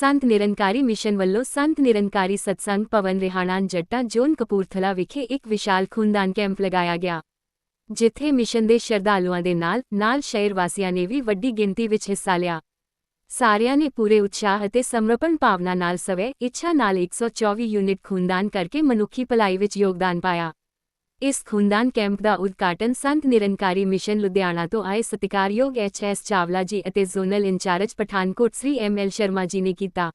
Sant Nirankari mission ਵੱਲੋਂ Sant Nirankari Satsang Bhawan Rihana Jatta zone Kapurthala ਵਿਖੇ ਇੱਕ ਵਿਸ਼ਾਲ ਖੂਨਦਾਨ ਕੈਂਪ ਲਗਾਇਆ ਗਿਆ, ਜਿੱਥੇ ਮਿਸ਼ਨ ਦੇ ਸ਼ਰਧਾਲੂਆਂ ਦੇ ਨਾਲ ਨਾਲ ਸ਼ਹਿਰ ਵਾਸੀਆਂ ਨੇ ਵੀ ਵੱਡੀ ਗਿਣਤੀ ਵਿੱਚ ਹਿੱਸਾ ਲਿਆ। ਸਾਰਿਆਂ ਨੇ ਪੂਰੇ ਉਤਸ਼ਾਹ ਅਤੇ ਸਮਰਪਣ ਭਾਵਨਾ ਨਾਲ ਸਵੈ ਇੱਛਾ ਨਾਲ 124 ਯੂਨਿਟ ਖੂਨਦਾਨ ਕਰਕੇ ਮਨੁੱਖੀ ਭਲਾਈ ਵਿੱਚ ਯੋਗਦਾਨ ਪਾਇਆ। ਇਸ ਖੂਨਦਾਨ ਕੈਂਪ ਦਾ ਉਦਘਾਟਨ ਸੰਤ ਨਿਰੰਕਾਰੀ ਮਿਸ਼ਨ ਲੁਧਿਆਣਾ ਤੋਂ ਆਏ ਸਤਿਕਾਰਯੋਗ ਐਚ.ਐਸ. ਚਾਵਲਾ ਜੀ ਅਤੇ zonal incharge Pathankot Shri M L. Sharma ji ਨੇ ਕੀਤਾ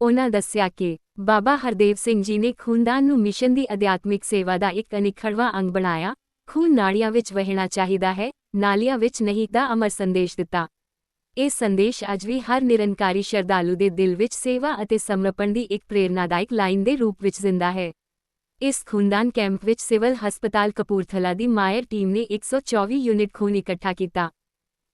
ਉਹਨਾਂ ਦੱਸਿਆ ਕਿ ਬਾਬਾ ਹਰਦੇਵ ਸਿੰਘ ਜੀ ਨੇ ਖੂਨਦਾਨ ਨੂੰ ਮਿਸ਼ਨ ਦੀ ਅਧਿਆਤਮਿਕ ਸੇਵਾ ਦਾ ਇੱਕ ਅਨਿੱਖੜਵਾਂ ਅੰਗ ਬਣਾਇਆ ਖੂਨ ਨਾੜੀਆਂ ਵਿੱਚ ਵਹਿਣਾ ਚਾਹੀਦਾ ਹੈ, ਨਾਲੀਆਂ ਵਿੱਚ ਨਹੀਂ ਦਾ ਅਮਰ ਸੰਦੇਸ਼ ਦਿੱਤਾ ਇਹ ਸੰਦੇਸ਼ ਅੱਜ ਵੀ ਹਰ ਨਿਰੰਕਾਰੀ ਸ਼ਰਧਾਲੂ ਦੇ ਦਿਲ ਵਿੱਚ ਸੇਵਾ ਅਤੇ ਸਮਰਪਣ ਦੀ ਇੱਕ ਪ੍ਰੇਰਨਾਦਾਇਕ ਲਾਈਨ ਦੇ ਰੂਪ ਵਿੱਚ ਜ਼ਿੰਦਾ ਹੈ ਇਸ ਖੂਨਦਾਨ ਕੈਂਪ ਵਿੱਚ ਸਿਵਲ ਹਸਪਤਾਲ ਕਪੂਰਥਲਾ ਦੀ ਮਾਇਰ ਟੀਮ ਨੇ 124 ਯੂਨਿਟ ਖੂਨ ਇਕੱਠਾ ਕੀਤਾ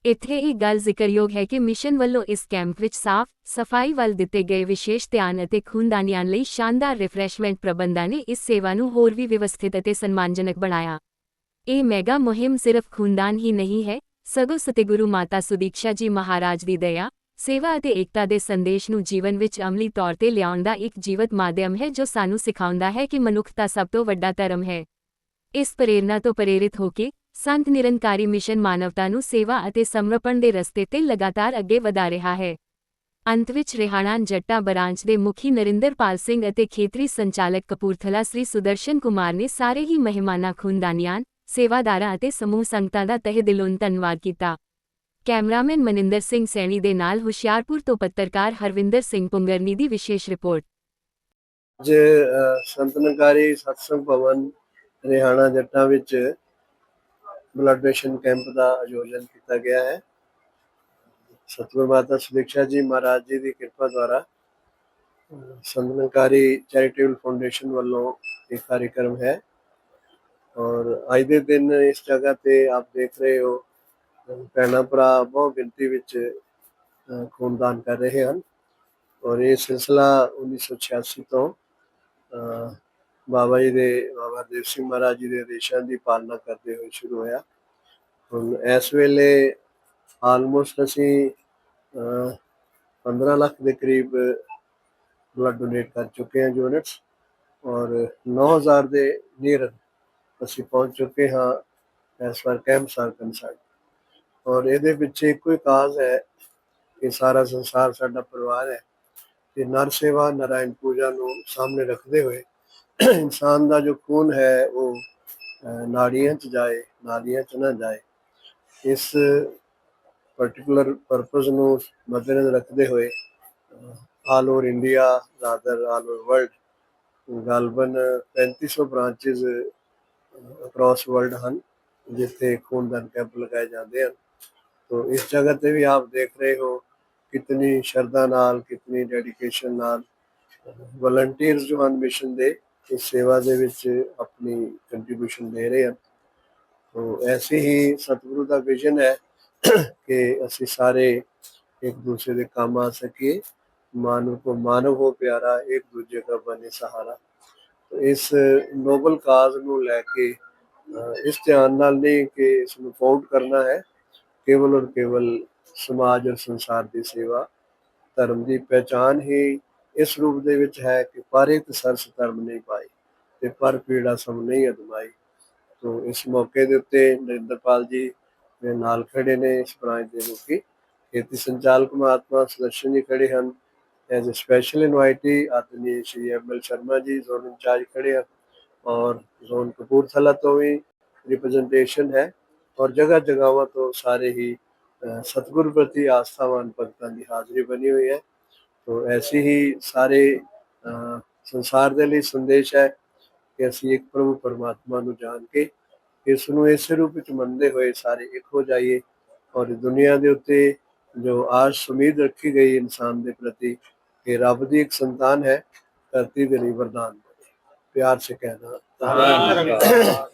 ਇੱਥੇ ਇਹ ਗੱਲ ਜ਼ਿਕਰਯੋਗ ਹੈ ਕਿ ਮਿਸ਼ਨ ਵੱਲੋਂ ਇਸ ਕੈਂਪ ਵਿੱਚ ਸਾਫ਼ ਸਫ਼ਾਈ ਵੱਲ ਦਿੱਤੇ ਗਏ ਵਿਸ਼ੇਸ਼ ਧਿਆਨ ਅਤੇ ਖੂਨਦਾਨੀਆਂ ਲਈ ਸ਼ਾਨਦਾਰ ਰਿਫਰੈਸ਼ਮੈਂਟ ਪ੍ਰਬੰਧਾਂ ਨੇ ਇਸ ਸੇਵਾ ਨੂੰ ਹੋਰ ਵੀ ਵਿਵਸਥਿਤ ਅਤੇ ਸਨਮਾਨਜਨਕ ਬਣਾਇਆ ਇਹ ਮੈਗਾ ਮੁਹਿੰਮ ਸਿਰਫ ਖੂਨਦਾਨ ਹੀ ਨਹੀਂ ਹੈ ਸਗੋਂ ਸਤਿਗੁਰੂ ਮਾਤਾ ਸੁਦੀਕਸ਼ਾ ਜੀ ਮਹਾਰਾਜ ਦੀ ਦਇਆ ਸੇਵਾ ਅਤੇ ਏਕਤਾ ਦੇ ਸੰਦੇਸ਼ ਨੂੰ ਜੀਵਨ ਵਿੱਚ ਅਮਲੀ ਤੌਰ ਤੇ ਲਿਆਉਣ ਦਾ ਇੱਕ ਜੀਵਤ ਮਾਧਿਅਮ ਹੈ ਜੋ ਸਾਨੂੰ ਸਿਖਾਉਂਦਾ ਹੈ ਕਿ ਮਨੁੱਖਤਾ ਸਭ ਤੋਂ ਵੱਡਾ ਧਰਮ ਹੈ। ਇਸ ਪ੍ਰੇਰਣਾ ਤੋਂ ਪ੍ਰੇਰਿਤ ਹੋ ਕੇ ਸੰਤ ਨਿਰੰਕਾਰੀ ਮਿਸ਼ਨ ਮਾਨਵਤਾ ਨੂੰ ਸੇਵਾ ਅਤੇ ਸਮਰਪਣ ਦੇ ਰਸਤੇ ਤੇ ਲਗਾਤਾਰ ਅੱਗੇ ਵਧਾ ਰਿਹਾ ਹੈ। ਅੰਤ ਵਿੱਚ ਰਿਹਾਣਾ ਜੱਟਾ ਬਰਾਂਚ ਦੇ ਮੁਖੀ ਨਰਿੰਦਰਪਾਲ ਸਿੰਘ ਅਤੇ ਖੇਤਰੀ ਸੰਚਾਲਕ ਕਪੂਰਥਲਾ ਸ੍ਰੀ ਸੁਦਰਸ਼ਨ ਕੁਮਾਰ ਨੇ ਸਾਰੇ ਹੀ ਮਹਿਮਾਨਾਂ, ਖੂਨਦਾਨੀਆਂ, ਸੇਵਾਦਾਰਾਂ ਅਤੇ ਸਮੂਹ ਸੰਗਤਾਂ ਦਾ ਤਹਿ ਦਿਲੋਂ ਧੰਨਵਾਦ ਕੀਤਾ। ਕੈਮਰਾਮੈਨ ਮਨਿੰਦਰ ਸਿੰਘ ਸੈਣੀ ਦੇ ਨਾਲ ਹੁਸ਼ਿਆਰਪੁਰ ਤੋਂ ਪੱਤਰਕਾਰ ਹਰਵਿੰਦਰ ਸਿੰਘ ਪੁੰਗਰਨੀ ਦੀ ਵਿਸ਼ੇਸ਼ ਰਿਪੋਰਟ। ਅੱਜ ਸੰਤਨਕਾਰੀ ਸਤਸੰਗ ਭਵਨ ਰਿਹਾਣਾ ਜੱਟਾਂ ਵਿੱਚ ਬਲੱਡ ਡੋਨੇਸ਼ਨ ਕੈਂਪ ਦਾ ਆਯੋਜਨ ਕੀਤਾ ਗਿਆ ਹੈ। ਸਤਿਗੁਰ ਮਾਤਾ ਸੁਦੀਕਸ਼ਾ ਜੀ ਮਹਾਰਾਜ ਜੀ ਦੀ ਕਿਰਪਾ ਦੁਆਰਾ ਅ, ਸੰਤਨਕਾਰੀ ਚੈਰੀਟੇਬਲ ਫਾਊਂਡੇਸ਼ਨ ਵੱਲੋਂ ਇਹ ਕਾਰਜਕ੍ਰਮ ਹੈ। ਔਰ ਅੱਜ ਦੇ ਦਿਨ ਇਸ ਜਗ੍ਹਾ ਤੇ ਆਪ ਦੇਖ ਰਹੇ ਹੋ ਭੈਣਾਂ ਭਰਾ ਬਹੁਤ ਗਿਣਤੀ ਵਿੱਚ ਖੂਨਦਾਨ ਕਰ ਰਹੇ ਹਨ ਔਰ ਇਹ ਸਿਲਸਿਲਾ 1986 ਤੋਂ ਬਾਬਾ ਜੀ ਦੇ ਬਾਬਾ ਦੇਵ ਸਿੰਘ ਮਹਾਰਾਜ ਜੀ ਦੇ ਆਦੇਸ਼ਾਂ ਦੀ ਪਾਲਣਾ ਕਰਦੇ ਹੋਏ ਸ਼ੁਰੂ ਹੋਇਆ। ਹੁਣ ਇਸ ਵੇਲੇ ਆਲਮੋਸਟ ਅਸੀਂ ਅ, 15 ਲੱਖ ਦੇ ਕਰੀਬ ਬਲੱਡ ਡੋਨੇਟ ਕਰ ਚੁੱਕੇ ਹਾਂ ਯੂਨਿਟਸ ਔਰ 9000 ਦੇ ਨੀਅਰ ਅਸੀਂ ਪਹੁੰਚ ਚੁੱਕੇ ਹਾਂ ਐਸ ਫਾਰ ਕੈਂਪ ਸਾਰ ਕੰਸਰਨ ਔਰ ਇਹਦੇ ਪਿੱਛੇ ਇੱਕੋ ਹੀ ਕਾਜ਼ ਹੈ ਕਿ ਸਾਰਾ ਸੰਸਾਰ ਸਾਡਾ ਪਰਿਵਾਰ ਹੈ ਤੇ ਨਰ ਸੇਵਾ, ਨਾਰਾਇਣ ਪੂਜਾ ਨੂੰ ਸਾਹਮਣੇ ਰੱਖਦੇ ਹੋਏ ਇਨਸਾਨ ਦਾ ਜੋ ਖੂਨ ਹੈ ਉਹ ਨਾੜੀਆਂ 'ਚ ਜਾਏ, ਨਾਲੀਆਂ 'ਚ ਨਾ ਜਾਏ। ਇਸ ਪਾਰਟਿਕੂਲਰ ਪਰਪਸ ਨੂੰ ਮੱਦੇਨਜ਼ਰ ਰੱਖਦੇ ਹੋਏ ਆਲ ਓਵਰ ਇੰਡੀਆ ਜ਼ਿਆਦਾਤਰ ਆਲ ਓਵਰ ਵਰਲਡ ਗਾਲਬਨ 3500 ਬ੍ਰਾਂਚਸ ਅਕ੍ਰੋਸ ਵਰਲਡ ਹਨ, ਜਿੱਥੇ ਖੂਨਦਾਨ ਕੈਂਪ ਲਗਾਏ ਜਾਂਦੇ ਹਨ। तो इस जगह पे भी आप देख रहे हो कितनी श्रद्धा नाल कितनी डेडिकेशन नाल ਵਲੰਟੀਅਰਸ ਜੋ ਹਨ ਮਿਸ਼ਨ ਦੇ ਇਸ ਸੇਵਾ ਦੇ ਵਿੱਚ ਆਪਣੀ ਕੰਟਰੀਬਿਊਸ਼ਨ ਦੇ ਰਹੇ ਹਨ ਤੋ ਐਸੇ ਹੀ ਸਤਿਗੁਰੂ ਦਾ ਵਿਜ਼ਨ ਹੈ ਕਿ ਅਸੀਂ ਸਾਰੇ ਇੱਕ ਦੂਸਰੇ ਦੇ ਕੰਮ ਆ ਸਕੀਏ ਮਾਨਵ ਕੋ ਮਾਨਵ ਹੋ ਪਿਆਰਾ ਇੱਕ ਦੂਜੇ ਦਾ ਬਨੇ ਸਹਾਰਾ ਤੋ ਇਸ ਨੋਬਲ ਕਾਜ਼ ਨੂੰ ਲੈ ਕੇ ਅ, ਇਸ ਧਿਆਨ ਨਾਲ ਨਹੀਂ ਕਿ ਇਸ ਨੂੰ ਫਾਊਂਡ ਕਰਨਾ ਹੈ ਕੇਵਲ ਔਰ ਕੇਵਲ ਸਮਾਜ ਔਰ ਸੰਸਾਰ ਦੀ ਸੇਵਾ, ਧਰਮ ਦੀ ਪਹਿਚਾਨ ਹੀ ਇਸ ਰੂਪ ਦੇ ਵਿੱਚ ਹੈ ਕਿ ਪਰਿਤ ਸਰਸ ਧਰਮ ਨਹੀਂ ਪਾਈ ਤੇ ਪਰ ਪੀੜਾ ਸਮ ਨਹੀਂ ਅਦਮਾਈ। ਤੋਂ ਇਸ ਮੌਕੇ ਦੇ ਉੱਤੇ ਨਰਿੰਦਰਪਾਲ ਜੀ ਦੇ ਨਾਲ ਖੜੇ ਨੇ ਇਸ ਬ੍ਰਾਂਚ ਦੇ ਮੁਖੀ ਖੇਤੀ ਸੰਚਾਲਕ ਮਹਾਤਮਾ ਸੁਦਰਸ਼ਨ ਜੀ ਖੜੇ ਹਨ। As a special invitee ਆਦਰਨੀ Shri M L Sharma ji, zone incharge ਖੜੇ ਹਨ ਔਰ ਜ਼ੋਨ ਕਪੂਰਥਲਾ ਤੋਂ ਵੀ ਰਿਪਰੈਜ਼ੈਂਟੇਸ਼ਨ ਹੈ। ਔਰ ਜਗ੍ਹਾ ਜਗ੍ਹਾਵਾਂ ਤੋਂ ਸਾਰੇ ਹੀ ਸਤਿਗੁਰ ਪ੍ਰਤੀ ਆਸਥਾਵਾਨ ਭਗਤਾਂ ਦੀ ਹਾਜ਼ਰੀ ਬਣੀ ਹੋਈ ਹੈ। ਤੋ ਐਸੀ ਹੀ ਸਾਰੇ ਸੰਸਾਰ ਦੇ ਲਈ ਸੰਦੇਸ਼ ਹੈ ਕਿ ਅਸੀਂ ਇੱਕ ਪ੍ਰਭੂ ਪਰਮਾਤਮਾ ਨੂੰ ਜਾਣ ਕੇ ਇਸ ਨੂੰ ਇਸੇ ਰੂਪ ਵਿੱਚ ਮੰਨਦੇ ਹੋਏ ਸਾਰੇ ਇੱਕ ਹੋ ਜਾਈਏ ਔਰ ਦੁਨੀਆ ਦੇ ਉੱਤੇ ਜੋ ਆਸ ਉਮੀਦ ਰੱਖੀ ਗਈ ਇਨਸਾਨ ਦੇ ਪ੍ਰਤੀ ਕਿ ਰੱਬ ਦੀ ਇੱਕ ਸੰਤਾਨ ਹੈ, ਧਰਤੀ ਦੇ ਲਈ ਵਰਦਾਨ ਪਿਆਰ ਸੇ ਕਹਿਣਾ ਧੰਨਵਾਦ।